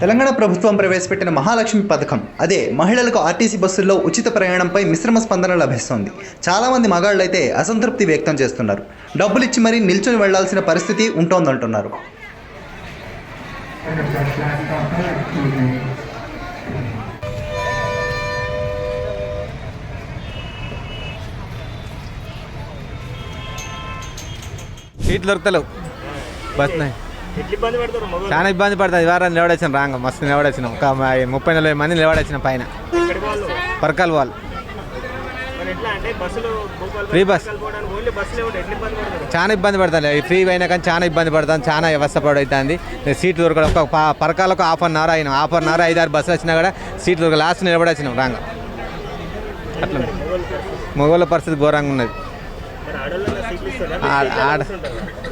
తెలంగాణ ప్రభుత్వం ప్రవేశపెట్టిన మహాలక్ష్మి పథకం. అదే మహిళలకు ఆర్టీసీ బస్సుల్లో ఉచిత ప్రయాణంపై మిశ్రమ స్పందన లభిస్తోంది. చాలామంది మగాళ్ళైతే అసంతృప్తి వ్యక్తం చేస్తున్నారు. డబ్బులు ఇచ్చి మరీ నిల్చొని వెళ్ళాల్సిన పరిస్థితి ఉంటోందంటున్నారు. సీట్లు దొరుకుతలేవు. బస్ చాలా ఇబ్బంది పడుతుంది. వారం నిలబడొచ్చిన రాంగ. మస్తు నిలబడొచ్చినాం ఒక ముప్పై నలభై మంది నిలబడొచ్చిన పైన. పరకాల వాళ్ళు. Free bus. చాలా ఇబ్బంది పడుతుంది ఈ ఫ్రీ అయినా కానీ చాలా ఇబ్బంది పడుతుంది చాలా వ్యవస్థ పడుతుంది. సీట్లు దొరకడం ఒక పరకాలకు హాఫ్ అన్ అవర్ అయినాం. హాఫ్ అన్ అవర్ ఐదు ఆరు బస్సులు వచ్చినా కూడా సీట్లు దొరక లాస్ట్ నిలబడొచ్చినాం రాంగ. అట్లా. మగవాళ్ళ పరిస్థితి? ఘోరంగా ఉన్నది.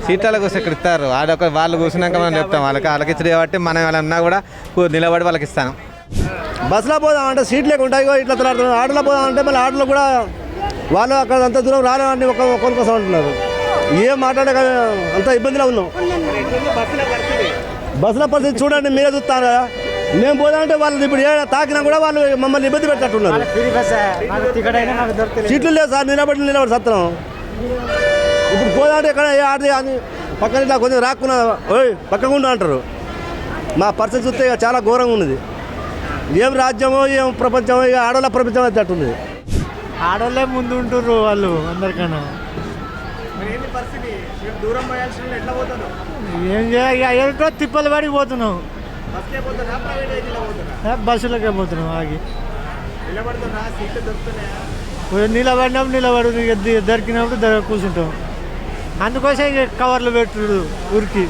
సీట్లలో కూర్చో ఇక్కడ ఇస్తారు. ఆడొక వాళ్ళు కూర్చున్నాక మనం చెప్తాం. వాళ్ళకి వాళ్ళకి ఇచ్చి కాబట్టి మనం వాళ్ళన్నా కూడా నిలబడి వాళ్ళకి ఇస్తాను. బస్సులో పోదాం అంటే సీట్లు లేక ఉంటాయి ఇట్లా తలాడుతున్నారు ఆటోలో పోదాం అంటే మళ్ళీ ఆటోలో కూడా వాళ్ళు అక్కడ అంత దూరం రాలేమని ఒక ఒకరి కోసం అంటున్నారు. ఏం మాట్లాడక అంత ఇబ్బందిలో ఉన్నాం. బస్సుల పరిస్థితి చూడండి మీరే చూస్తారు? కదా మేము పోదామంటే వాళ్ళు ఇప్పుడు ఏ తాకినా కూడా వాళ్ళు మమ్మల్ని ఇబ్బంది పెట్టట్టున్నారు సీట్లు లేవు సార్ నిలబడి నిలబడి సత్రం. ఇప్పుడు పోదామంటే ఎక్కడ ఏ ఆడ అని పక్కన ఇట్లా కొంచెం రాక్కున్నా ఓయ్ పక్కన ఉండు అంటారు. మా పరిస్థితి చూస్తే ఇక చాలా ఘోరంగా ఉన్నది. ఏం రాజ్యమో ఏం ప్రపంచమో ఇక ఆడవాళ్ళ ప్రపంచం అయితే అట్టుంది ఆడోళ్ళే ముందు ఉంటుర్రు వాళ్ళు అందరికన్నా. ఏం చేయ ఎక్కడో తిప్పలు పడి పోతున్నాం. బస్సులకే పోతున్నాం ఆగి. నిలబడినప్పుడు నిలబడు దొరికినప్పుడు దొర కూర్చుంటాం. అందుకోసం ఇక కవర్లు పెట్టుడు ఊరికి.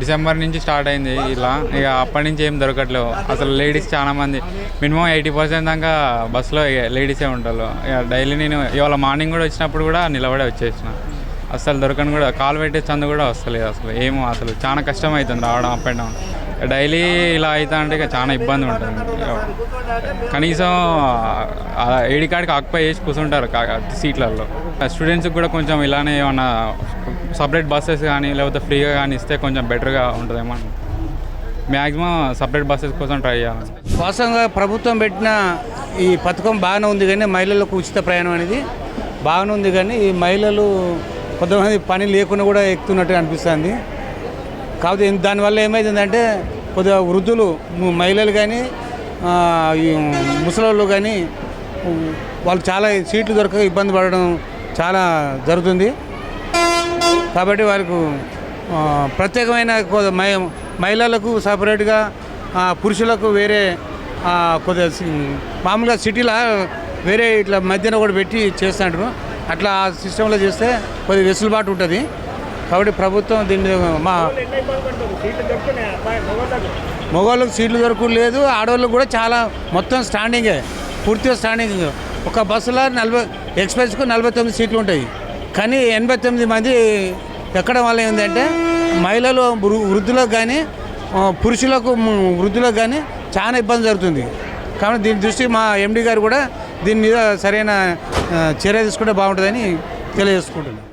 డిసెంబర్ నుంచి స్టార్ట్ అయింది ఇలా. ఇక అప్పటి నుంచి ఏం దొరకట్లేవు. అసలు లేడీస్ చాలా మంది. మినిమం ఎయిటీ పర్సెంట్ దాకా బస్సులో ఇక లేడీసే ఉంటారు. ఇక డైలీ నేను ఇవాళ మార్నింగ్ కూడా వచ్చినప్పుడు కూడా నిలబడే వచ్చేసిన. అసలు దొరకని కూడా కాలు పెట్టే చందు కూడా వస్తలేదు అసలు. ఏమో అసలు. చాలా కష్టం అవుతుంది రావడం అప్ అండ్ డౌన్. డైలీ ఇలా అవుతా అంటే ఇక చాలా ఇబ్బంది ఉంటుంది. కనీసం ఆ ఏడి ఆక్యుపై చేసి కూర్చుంటారు సీట్లలో. స్టూడెంట్స్కి కూడా కొంచెం ఇలానే ఏమన్నా సపరేట్ బస్సెస్ కానీ లేకపోతే ఫ్రీగా కానీ ఇస్తే కొంచెం బెటర్గా ఉంటుందేమో మ్యాక్సిమం సపరేట్ బస్సెస్ కోసం ట్రై చేయాలి. వాస్తవంగా ప్రభుత్వం పెట్టిన ఈ పథకం బాగానే ఉంది కానీ మహిళలకు ఉచిత ప్రయాణం అనేది బాగానే ఉంది కానీ ఈ మహిళలు కొంతమంది పని లేకుండా కూడా ఎక్కుతున్నట్టు అనిపిస్తుంది. కాకపోతే దానివల్ల ఏమైందంటే కొద్దిగా వృద్ధులు మహిళలు కానీ ముసలోళ్ళు కానీ వాళ్ళు చాలా సీట్లు దొరకక ఇబ్బంది పడడం చాలా జరుగుతుంది. కాబట్టి వారికి ప్రత్యేకమైన మహి- మహిళలకు సపరేట్గా పురుషులకు వేరే కొద్దిగా మామూలుగా సిటీలో వేరే ఇట్లా మధ్యన కూడా పెట్టి చేస్తుంటారు అట్లా ఆ సిస్టంలో చేస్తే కొద్దిగా వెసులుబాటు ఉంటుంది. కాబట్టి ప్రభుత్వం దీన్ని మా మగవాళ్ళకి సీట్లు దొరకదు లేదు ఆడవాళ్ళకి కూడా చాలా మొత్తం స్టాండింగే పూర్తిగా స్టాండింగ్ ఒక బస్సులో నలభై ఎక్స్ప్రెస్కు నలభై తొమ్మిది సీట్లు ఉంటాయి. కానీ ఎనభై తొమ్మిది మంది ఎక్కడం వల్ల ఏంటంటే మహిళలు వృద్ధులకు కానీ పురుషులకు వృద్ధులకు కానీ చాలా ఇబ్బంది జరుగుతుంది. కాబట్టి దీని దృష్టి మా ఎండి గారు కూడా దీని మీద సరైన చర్య తీసుకుంటే బాగుంటుందని తెలియజేసుకుంటున్నాను.